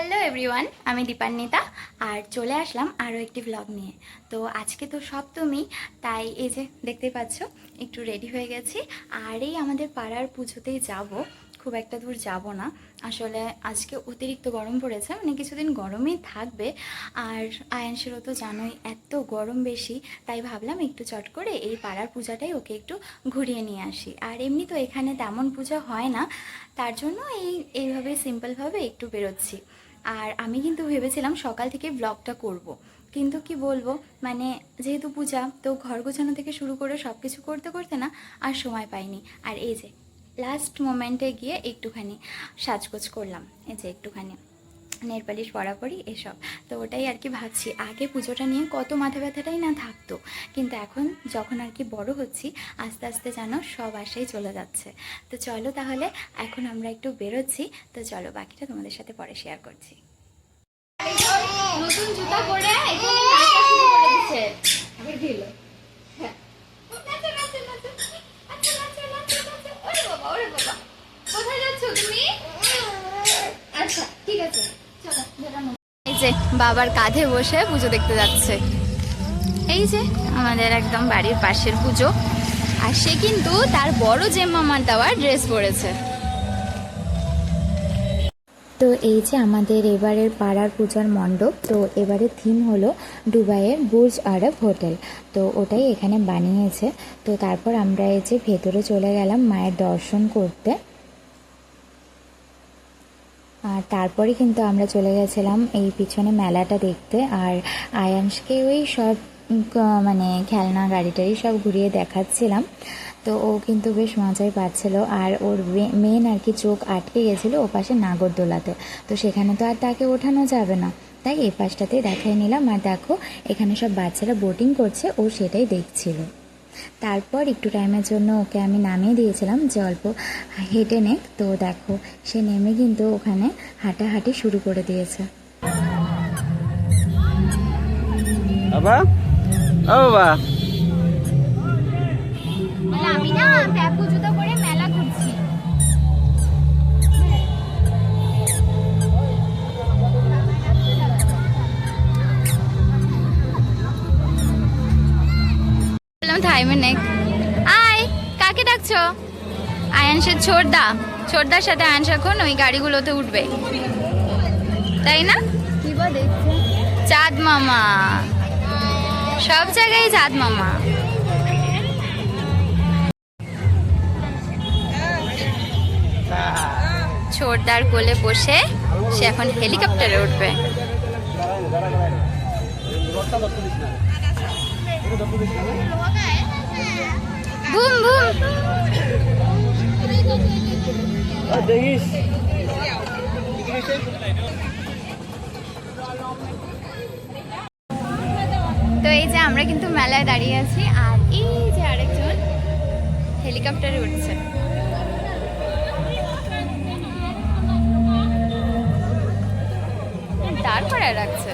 Hello everyone, আমি দীপান্বিতা আর চলে আসলাম আরও একটি ব্লগ নিয়ে। তো আজকে তো সপ্তমী, তাই এই যে দেখতে পাচ্ছ, একটু রেডি হয়ে গেছি। আর এই আমাদের পাড়ার পুজোতেই যাব, খুব একটা দূর যাব না। আসলে আজকে অতিরিক্ত গরম পড়েছে মানে কিছুদিন গরমই থাকবে। আর আয়ানসেরও তো জানোই, এত গরম বেশি, তাই ভাবলাম একটু চট করে এই পাড়ার পূজাটাই ওকে একটু ঘুরিয়ে নিয়ে আসি। আর এমনি তো এখানে তেমন পূজা হয় না, তার জন্য এই এইভাবে সিম্পলভাবে একটু বেরোচ্ছি। আর আমি কিন্তু ভেবেছিলাম সকাল থেকে ব্লগটা করব। কিন্তু কি বলব মানে যেহেতু পূজা, তো ঘর গোছানো থেকে শুরু করে সব কিছু করতে করতে না আর সময় পাইনি। আর এই যে লাস্ট মোমেন্টে গিয়ে একটুখানি সাজগোজ করলাম। এই যে একটুখানি। নেল পালিশ পরাপরই এসব। তো ওটাই আর কি ভাবছি। আগে পুজোটা নিয়ে কত মাথা ব্যথাটাই না থাকতো। কিন্তু এখন যখন আর কি বড় হচ্ছি, আস্তে আস্তে যেন সব আশাই চলে যাচ্ছে। তো চলো তাহলে, এখন আমরা একটু বেরোচ্ছি। তো চলো, বাকিটা তোমাদের সাথে পরে শেয়ার করছি। নতুন জুতা পরে আবার দিল হ্যাঁ নাচো নাচো নাচো নাচো নাচো নাচো নাচো ওরে বাবা ওরে বাবা কোথায় যাচ্ছো তুমি আচ্ছা ঠিক আছে চলো বেরানো এই যে বাবার কাঁধে বসে পুজো দেখতে যাচ্ছে। এই যে আমাদের একদম বাড়ির পাশের পুজো। আর সে কিন্তু তার বড় যে মামার দেওয়া ড্রেস পরেছে। তো এই যে আমাদের এবারের পাড়ার পূজার মণ্ডপ, তো এবারের থিম হলো দুবাইয়ের বুর্জ আরব হোটেল। তো ওটাই এখানে বানিয়েছে। তো তারপর আমরা এই যে ভেতরে চলে গেলাম মায়ের দর্শন করতে। আর তারপরে কিন্তু আমরা চলে গেছিলাম এই পিছনে মেলাটা দেখতে। আর আয়াংশকে ওই সব মানে খেলনা গাড়ি টাড়ি সব ঘুরিয়ে দেখাচ্ছিলাম। তো ও কিন্তু বেশ মজাই পাচ্ছিল। আর ওর মেন আর কি চোখ আটকে গেছিল ও পাশে নাগরদোলাতে। তো সেখানে তো আর তাকে ওঠানো যাবে না। তাই এই পাশটাতেই দেখাই নিলাম। আর দেখো, এখানে সব বাচ্চারা বোটিং করছে, ও সেটাই দেখছিল। তারপর একটু টাইমের জন্য ওকে আমি নামিয়ে দিয়েছিলাম যে অল্প হেঁটে নে। তো দেখো সে নেমে কিন্তু ওখানে হাঁটাহাঁটি শুরু করে দিয়েছে। বাবা? ও বাবা। আমি না ডাকছো আয়ানসের ছোটদা। ছোটদার সাথে আয়ানস এখন ওই গাড়িগুলোতে উঠবে। তাই না? চাঁদ মামা। সব জায়গায় চাঁদ মামা। ছোটদার কোলে বসে সে এখন হেলিকপ্টারে উঠবে। Boom boom. দেখিস তো এই যে আমরা কিন্তু মেলায় দাঁড়িয়ে আছি, আর এই যে আরেকজন হেলিকপ্টারে উঠছে। তারপরে রাখছে।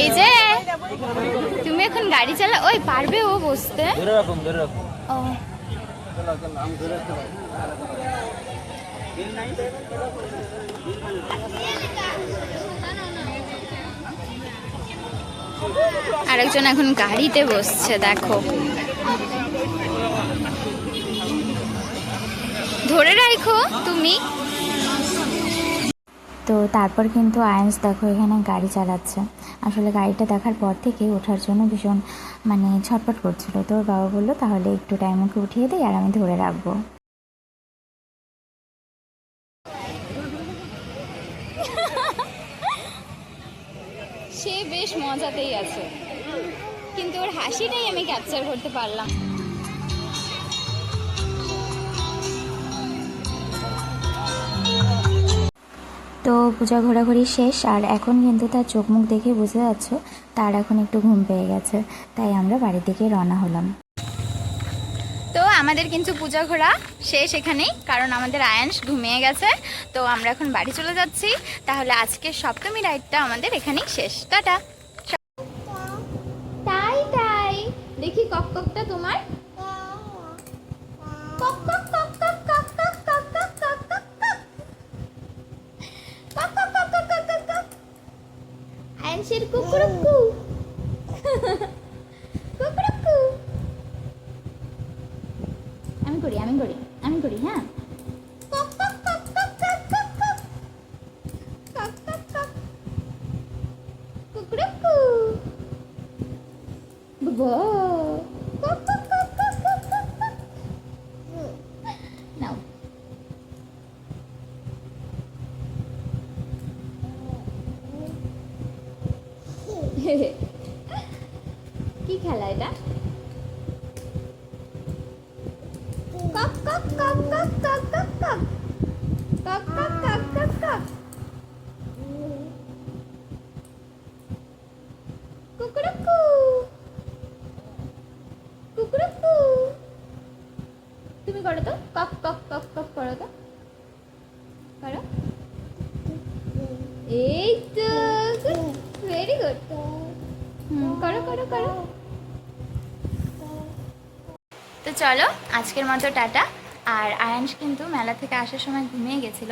এই যে তুমি এখন গাড়ি চালা ওই পারবে ও বসতে। আরেকজন এখন গাড়িতে বসছে দেখো। ধরে রাখো তুমি। তো তারপর কিন্তু আয়েন্স, দেখো, এখানে গাড়ি চালাচ্ছে। আসলে গাড়িটা দেখার পর থেকে ওঠার জন্য ভীষণ মানে ছটপট করছিল। তো ওর বাবা বলল, তাহলে একটু টাইম ওকে উঠিয়ে দিই আর আমি ধরে রাখব। সে বেশ মজাতেই আছে। কিন্তু ওর হাসিটাই আমি ক্যাপচার করতে পারলাম তো পূজা ঘোরাঘুরি শেষ আর এখন কিন্তু তার চোখ মুখ দেখে বুঝে যাচ্ছ তার এখন একটু ঘুম পেয়ে গেছে। তাই আমরা বাড়ির দিকে রওনা হলাম। তো আমাদের কিন্তু পূজা ঘোরা শেষ এখানেই কারণ আমাদের আয়াংশ ঘুমিয়ে গেছে। তো আমরা এখন বাড়ি চলে যাচ্ছি। তাহলে আজকে সপ্তমী রাইডটা আমাদের এখানেই শেষ। টাটা। তাই তাই। দেখি কক ককটা তোমার। কক আমি করি আমি করি আমি করি হ্যাঁ। কি খেলা এটা? কক কক কক কক কক কক কক কক কক কক কক কক কুকুরুকু কুকুরুকু তুমি করো তো। কক কক কক কক করো তো। করো। এই তো ভেরি গুড করো করো। চলো, আজকের মতো টাটা। আর আয়াংশ কিন্তু মেলা থেকে আসার সময় ঘুমিয়ে গেছিল,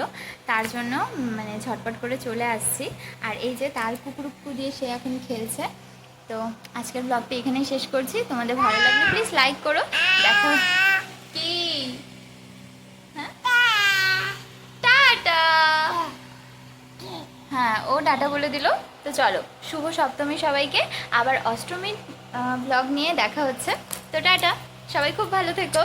তার জন্য মানে ঝটপট করে চলে আসছি। আর এই যে তার কুকুরুকু দিয়ে সে এখন খেলছে। তো আজকের ব্লগটা এখানেই শেষ করছি। তোমাদের ভালো লাগলে প্লিজ লাইক করো। দেখো কি? হ্যাঁ? টাটা! হ্যাঁ ও টাটা বলে দিল। তো চলো, শুভ সপ্তমী সবাইকে। আবার অষ্টমীর ব্লগ নিয়ে দেখা হচ্ছে। তো টাটা! সবাই খুব ভালো থেকো।